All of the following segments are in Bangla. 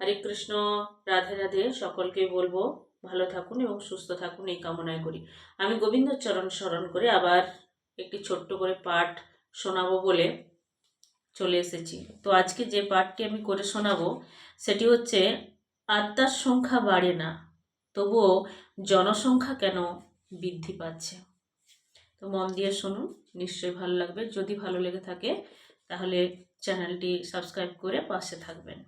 হরে কৃষ্ণ, রাধে রাধে, সকলকে বলব ভালো থাকুন এবং সুস্থ থাকুন, এই কামনায় করি। আমি গোবিন্দ চরণ স্মরণ করে আবার একটি ছোট্ট করে পাঠ শোনাবো বলে চলে এসেছি। তো আজকে যে পাঠটি আমি করে শোনাবো, সেটি হচ্ছে, আত্মার সংখ্যা বাড়ে না, তবুও জনসংখ্যা কেন বৃদ্ধি পাচ্ছে? তো মন দিয়ে শুনুন, নিশ্চয়ই ভালো লাগবে। যদি ভালো লেগে থাকে, তাহলে চ্যানেলটি সাবস্ক্রাইব করে পাশে থাকবেন।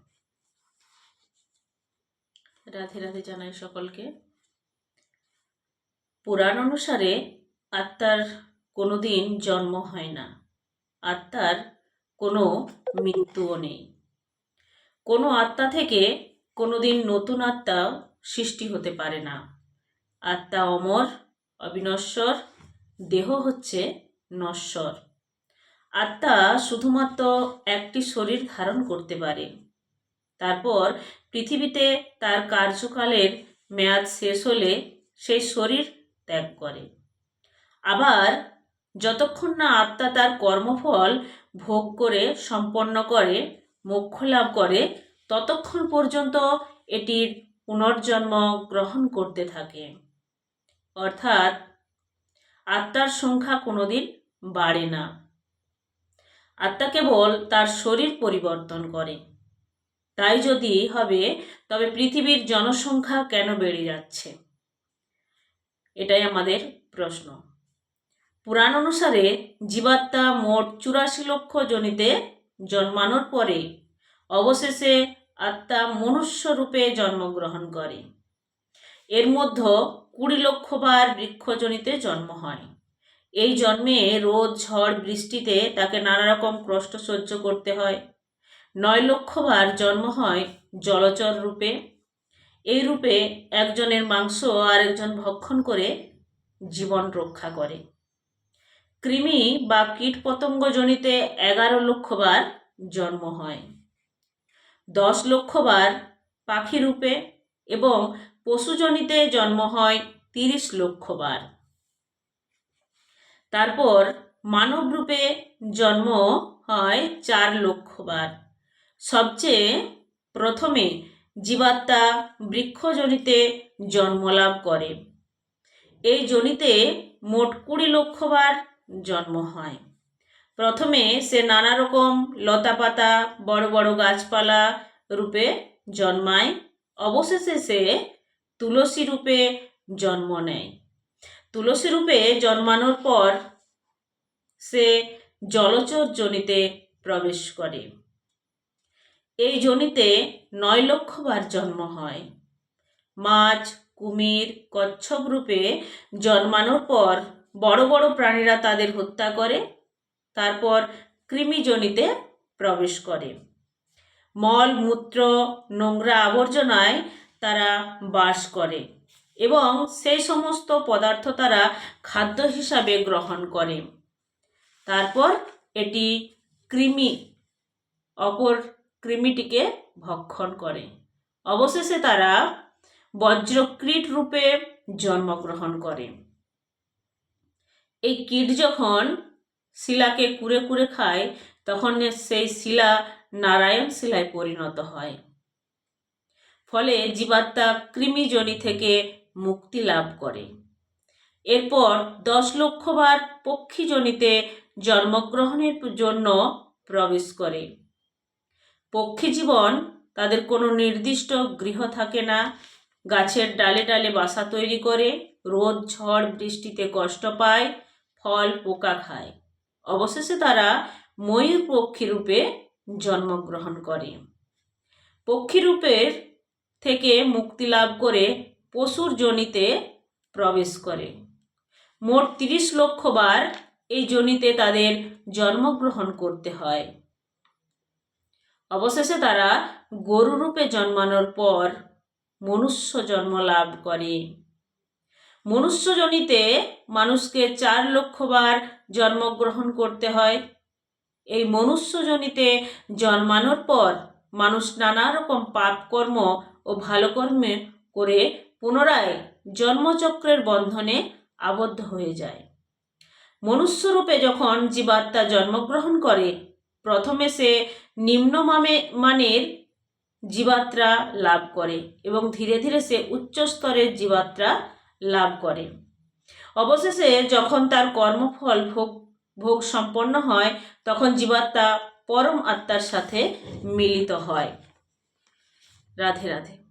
রাধে রাধে জানাই সকলকে। পুরাণ অনুসারে আত্মার কোনো দিন জন্ম হয় না, আত্মার কোনো মৃত্যুও নেই। কোনো আত্মা থেকে কোনো দিন নতুন আত্মা সৃষ্টি হতে পারে না। আত্মা অমর, অবিনশ্বর, দেহ হচ্ছে নশ্বর। আত্মা শুধুমাত্র একটি শরীর ধারণ করতে পারে। তারপর পৃথিবীতে তার কার্যকালের মেয়াদ শেষ হলে সেই শরীর ত্যাগ করে। আবার যতক্ষণ না আত্মা তার কর্মফল ভোগ করে, সম্পন্ন করে, মোক্ষ লাভ করে, ততক্ষণ পর্যন্ত এটির পুনর্জন্ম গ্রহণ করতে থাকে। অর্থাৎ আত্মার সংখ্যা কোনোদিন বাড়ে না। আত্মা কেবল তার শরীর পরিবর্তন করে। তাই যদি হবে, তবে পৃথিবীর জনসংখ্যা কেন বেড়ে যাচ্ছে? এটাই আমাদের প্রশ্ন। পুরাণ অনুসারে জীবাত্মা মোট চুরাশি লক্ষ জনিতে জন্মানোর পরে অবশেষে আত্মা মনুষ্য রূপে জন্মগ্রহণ করে। এর মধ্যে কুড়ি লক্ষ বার বৃক্ষজনিতে জন্ম হয়। এই জন্মে রোদ, ঝড়, বৃষ্টিতে তাকে নানা রকম কষ্ট সহ্য করতে হয়। নয় লক্ষবার জন্ম হয় জলচর রূপে। এই রূপে একজনের মাংস আরেকজন ভক্ষণ করে জীবন রক্ষা করে। কৃমি বা কীট পতঙ্গজনিতে এগারো লক্ষবার জন্ম হয়। দশ লক্ষবার পাখি রূপে এবং পশুজনিতে জন্ম হয় তিরিশ লক্ষবার। তারপর মানব রূপে জন্ম হয় চার লক্ষবার। সবচেয়ে প্রথমে জীবাত্মা বৃক্ষজনিতে জন্মলাভ করে। এই জনিতে মোট কুড়ি লক্ষবার জন্ম হয়। প্রথমে সে নানা রকম লতাপাতা, বড় বড় গাছপালা রূপে জন্মায়। অবশেষে সে তুলসী রূপে জন্ম নেয়। তুলসী রূপে জন্মানোর পর সে জলচর জনিতে প্রবেশ করে। এই জনিতে নয় লক্ষবার জন্ম হয়। মাছ, কুমির, কচ্ছপ রূপে জন্মানোর পর বড় বড় প্রাণীরা তাদের হত্যা করে, তারপর কৃমিজনিতে প্রবেশ করে। মল, মূত্র, নোংরা আবর্জনায় তারা বাস করে এবং সেই সমস্ত পদার্থ তারা খাদ্য হিসাবে গ্রহণ করে। তারপর এটি কৃমি, অপর কৃমিটিকে ভক্ষণ করে। অবশেষে তারা বজ্রকীট রূপে জন্মগ্রহণ করে। এই কীট যখন শিলাকে কুড়ে কুড়ে খায়, তখন সেই শিলা নারায়ণ শিলায় পরিণত হয়। ফলে জীবাত্মা কৃমিজনি থেকে মুক্তি লাভ করে। এরপর দশ লক্ষবার পক্ষীজনিতে জন্মগ্রহণের জন্য প্রবেশ করে। পক্ষী জীবন, তাদের কোনো নির্দিষ্ট গৃহ থাকে না। গাছের ডালে ডালে বাসা তৈরি করে রোদ, ঝড়, বৃষ্টিতে কষ্ট পায়, ফল, পোকা খায়। অবশেষে তারা ময়ূর পক্ষী রূপে জন্মগ্রহণ করে। পক্ষী রূপের থেকে মুক্তি লাভ করে পশুর জনিতে প্রবেশ করে। মোট তিরিশ লক্ষ বার এই জনিতে তাদের জন্মগ্রহণ করতে হয়। অবশেষে তারা গরু রূপে জন্মানোর পর মনুষ্য জন্ম লাভ করে। মনুষ্যজনিতে মানুষকে চার লক্ষবার জন্মগ্রহণ করতে হয়। এই মনুষ্যজনিতে জন্মানোর পর মানুষ নানা রকম পাপকর্ম ও ভালো কর্মে করে পুনরায় জন্মচক্রের বন্ধনে আবদ্ধ হয়ে যায়। মনুষ্যরূপে যখন জীবাত্মা জন্মগ্রহণ করে প্রথমে সে নিম্ন মামে মানের জীবাত্রা লাভ করে এবং ধীরে ধীরে সে উচ্চ স্তরের জীবাত্রা লাভ করে। অবশেষে যখন তার কর্মফল ভোগ ভোগ সম্পন্ন হয়, তখন জীবাত্মা পরম আত্মার সাথে মিলিত হয়। রাধে রাধে।